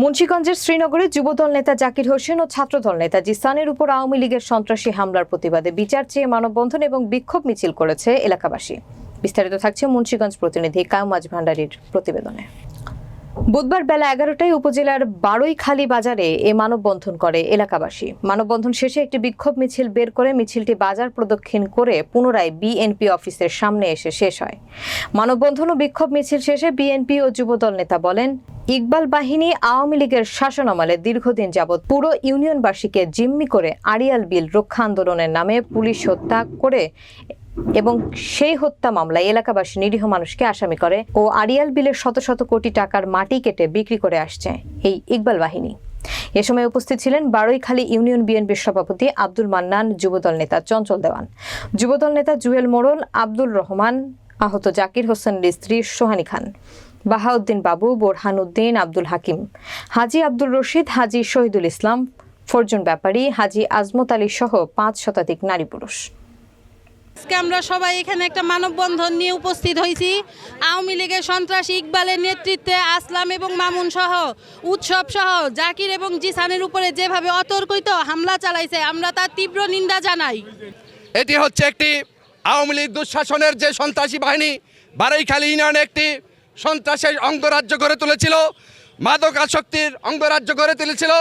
মুন্সিগঞ্জের শ্রীনগরে যুবদল নেতা জাকির হোসেন ও ছাত্রদল নেতা জিসানের উপর আওয়ামী লীগের সন্ত্রাসী হামলার প্রতিবাদে বিচার চেয়ে মানববন্ধন এবং বিক্ষোভ মিছিল করেছে এলাকাবাসী। বিস্তারিত থাকছে মুন্সিগঞ্জ প্রতিনিধি কায়ুমাজ ভান্ডারীর প্রতিবেদনে। বুধবার বেলা এগারোটায় উপজেলার বারৈখালী বাজারে এ মানববন্ধন করে এলাকাবাসী। মানববন্ধন শেষে একটি বিক্ষোভ মিছিল বের করে মিছিলটি বাজার প্রদক্ষিণ করে পুনরায় বিএনপি অফিসের সামনে এসে শেষ হয়। মানববন্ধন ও বিক্ষোভ মিছিল শেষে বিএনপি ও যুবদল নেতা বলেন ইকবাল বাহিনী আওয়ামী লীগের শাসনামলে দীর্ঘদিন যাবৎ পুরো ইউনিয়নবাসীকে জিম্মি করে আড়িয়াল বিল রক্ষা আন্দোলনের নামে পুলিশ হত্যা করে এবং সেই হত্যা মামলায় এলাকাবাসী নিরীহ মানুষকে আসামি করে ও আড়িয়াল বিলের শত শত কোটি টাকার মাটি কেটে বিক্রি করে আসছে এই ইকবাল বাহিনী। এ সময় উপস্থিত ছিলেন বারৈখালী ইউনিয়ন বিএনপির সভাপতি আব্দুল মান্নান, যুবদল নেতা চঞ্চল দেওয়ান। যুবদল নেতা জুয়েল মোড়ল আব্দুল রহমান, আহত জাকির হোসেনের স্ত্রী সোহানি খান। বাহাউদ্দিন বাবু বোরহান উদ্দিন আব্দুল হাকিম। হাজি আব্দুল রশিদ হাজি শহীদুল ইসলাম ফরজুন ব্যাপারী হাজি আজমত আলী সহ পাঁচ শতাধিক নারী পুরুষ। আজকে আমরা সবাই এখানে একটা মানববন্ধন নিয়ে উপস্থিত হয়েছি। আওয়ামী লীগের সন্ত্রাসী ইকবালের নেতৃত্বে আসলাম এবং মামুন সহ উৎসব সহ জাকির এবং জিসানের উপরে যেভাবে অতর্কিত হামলা চালাইছে আমরা তার তীব্র নিন্দা জানাই। এটি হচ্ছে একটি আওয়ামী লীগ দুঃশাসনের যে সন্ত্রাসী বাহিনী বারাইখালী ইউনিয়নে একটি সন্ত্রাসের অঙ্গরাজ্য গড়ে তুলেছিল মাদক আসক্তির অঙ্গরাজ্য গড়ে তুলেছিল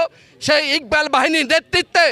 সেই ইকবাল বাহিনীর নেতৃত্বে